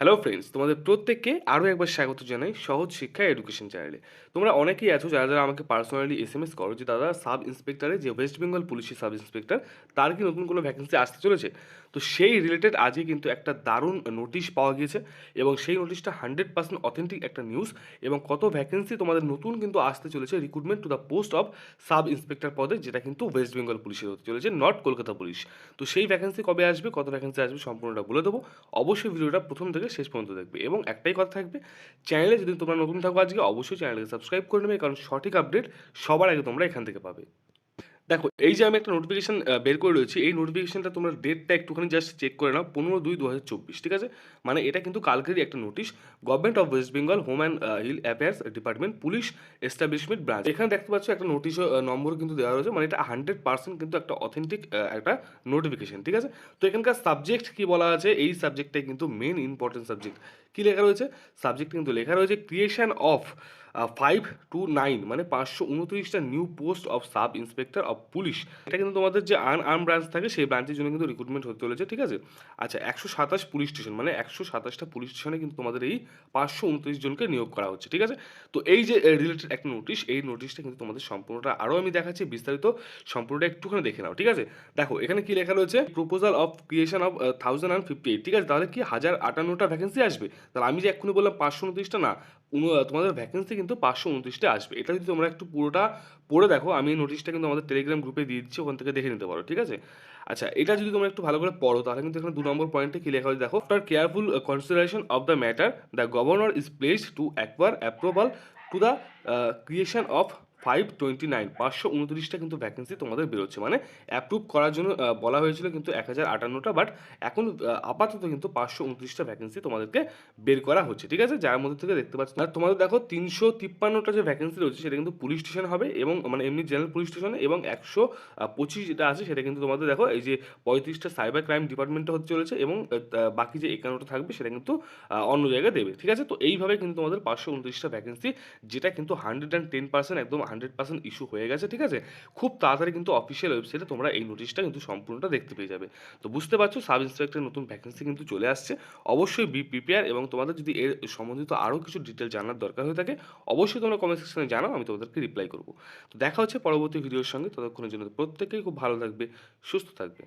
Hello friends তোমাদের প্রত্যেককে আরও একবার স্বাগত জানাই সহজ শিক্ষা এডুকেশন চ্যানেলে তোমরা অনেকেই আছো যারা যারা আমাকে পার্সোনালি এস এম এস করো যে, দাদা সাব ইন্সপেক্টরে যে ওয়েস্ট বেঙ্গল পুলিশের সাব ইন্সপেক্টর তার কি নতুন কোনো ভ্যাকেন্সি আসতে চলেছে? তো সেই রিলেটেড আজকে কিন্তু একটা দারুণ নোটিশ পাওয়া গিয়েছে এবং সেই নোটিশটা হান্ড্রেড পার্সেন্ট অথেন্টিক একটা নিউজ এবং কত ভ্যাকেন্সি তোমাদের নতুন কিন্তু আসতে চলেছে recruitment to the post of sub inspector পদে, যেটা কিন্তু ওয়েস্ট বেঙ্গল পুলিশের হতে চলেছে নট কলকাতা পুলিশ তো সেই ভ্যাকেন্সি কবে আসবে, কত ভ্যাকেন্সি আসবে সম্পূর্ণটা বলে দেবো। অবশ্যই ভিডিওটা প্রথম থেকে শেষ পর্যন্ত দেখবে। এবং একটাই কথা থাকবে চ্যানেলে যদি তোমরা নতুন থাকো আজকে, অবশ্যই চ্যানেলকে সাবস্ক্রাইব করে নেবে, কারণ সঠিক আপডেট সবার আগে তোমরা এখান থেকে পাবে। দেখো, এই যে আমি একটা নোটিফিকেশন বের করে রয়েছি, এই নোটিফিকেশনটা তোমরা ডেটটা একটুখানি জাস্ট চেক করে নাও, পনেরো দুই দু হাজার চব্বিশ, ঠিক আছে? মানে এটা কিন্তু কালকেরই একটা notice government of west Bengal home and hill affairs department police establishment branch এখানে দেখতে পাচ্ছ একটা নোটিশ নম্বর কিন্তু দেওয়া রয়েছে মানে এটা হান্ড্রেড পার্সেন্ট কিন্তু একটা অথেন্টিক একটা নোটিফিকেশন ঠিক আছে? তো এখানকার সাবজেক্ট কি বলা আছে? এই সাবজেক্টটাই কিন্তু মেন ইম্পর্টেন্ট সাবজেক্ট কি লেখা রয়েছে? সাবজেক্ট কিন্তু লেখা রয়েছে creation of five two nine মানে পাঁচশো উনত্রিশটা new post of sub inspector of police, এটা কিন্তু তোমাদের যে আন, আর্ম ব্রাঞ্চ থাকে, সেই ব্রাঞ্চের জন্য কিন্তু রিক্রুটমেন্ট হতে চলেছে, ঠিক আছে? আচ্ছা একশো সাতাশ পুলিশ স্টেশন মানে একশো সাতাশটা পুলিশ স্টেশনে কিন্তু তোমাদের এই পাঁচশো উনত্রিশ জনকে নিয়োগ করা হচ্ছে, ঠিক আছে? তো এই যে রিলেটেড একটা নোটিশ এই নোটিশটা কিন্তু তোমাদের সম্পূর্ণটা আরও আমি দেখাচ্ছি, বিস্তারিত সম্পূর্ণটা একটুখানি দেখে নাও, ঠিক আছে? দেখো, এখানে কি লেখা রয়েছে? Proposal of creation of thousand and fifty eight ঠিক আছে? তাহলে কি হাজার আটান্নটা ভ্যাকেন্সি আসবে? তাহলে আমি যে এক্ষুনি বললাম পাঁচশো উনত্রিশটা, না তোমাদের ভ্যাকেন্সি কিন্তু পাঁচশো উনত্রিশটা আসবে। এটা যদি তোমরা একটু পুরোটা পড়ে দেখো, আমি নোটিশটা কিন্তু আমাদের টেলিগ্রাম গ্রুপে দিয়ে দিচ্ছি, ওখান থেকে দেখে নিতে পারো, ঠিক আছে? আচ্ছা এটা যদি তোমরা একটু ভালো করে পড়ো, তাহলে কিন্তু এখানে দু নম্বর পয়েন্টে কি লেখা হয়েছে? দেখো after careful consideration of the matter the governor is placed to acquire approval to the creation of five twenty nine পাঁচশো উনত্রিশটা কিন্তু ভ্যাকেন্সি তোমাদের বেরোচ্ছে। মানে অ্যাপ্রুভ করার জন্য বলা হয়েছিল কিন্তু এক হাজার আটান্নটা বাট এখন আপাতত কিন্তু পাঁচশো উনত্রিশটা ভ্যাকেন্সি তোমাদেরকে বের করা হচ্ছে, ঠিক আছে? যার মধ্যে থেকে দেখতে পাচ্ছ আর তোমাদের দেখো, তিনশো তিপ্পান্নটা যে ভ্যাকেন্সি রয়েছে, সেটা কিন্তু পুলিশ স্টেশন হবে এবং মানে এমনি জেনারেল পুলিশ স্টেশনে এবং একশো পঁচিশ যেটা আছে, সেটা কিন্তু তোমাদের দেখো, এই যে পঁয়ত্রিশটা সাইবার ক্রাইম ডিপার্টমেন্টে হতে চলেছে এবং বাকি যে একান্নটা থাকবে, সেটা কিন্তু অন্য জায়গায় দেবে, ঠিক আছে? তো এইভাবে কিন্তু তোমাদের পাঁচশো উনত্রিশটা ভ্যাকেন্সি যেটা কিন্তু হান্ড্রেড অ্যান্ড টেন পার্সেন্ট একদম হান্ড্রেড পার্সেন্ট ইস্যু হয়ে গেছে, ঠিক আছে? খুব তাড়াতাড়ি কিন্তু অফিসিয়াল ওয়েবসাইটে তোমরা এই নোটিশটা কিন্তু সম্পূর্ণটা দেখতে পেয়ে যাবে। তো বুঝতে পারছ সাব ইন্সপেক্টর নতুন ভ্যাকেন্সি কিন্তু চলে আসছে। অবশ্যই বি প্রিপেয়ার এবং তোমাদের যদি এর সম্বন্ধিত আরও কিছু ডিটেল জানার দরকার হয়ে থাকে, অবশ্যই তোমরা কমেন্ট সেকশনে জানাও, আমি তোমাদেরকে রিপ্লাই করব। তো দেখা হচ্ছে পরবর্তী ভিডিওর সঙ্গে, ততক্ষণের জন্য প্রত্যেকেই খুব ভালো থাকবে, সুস্থ থাকবে।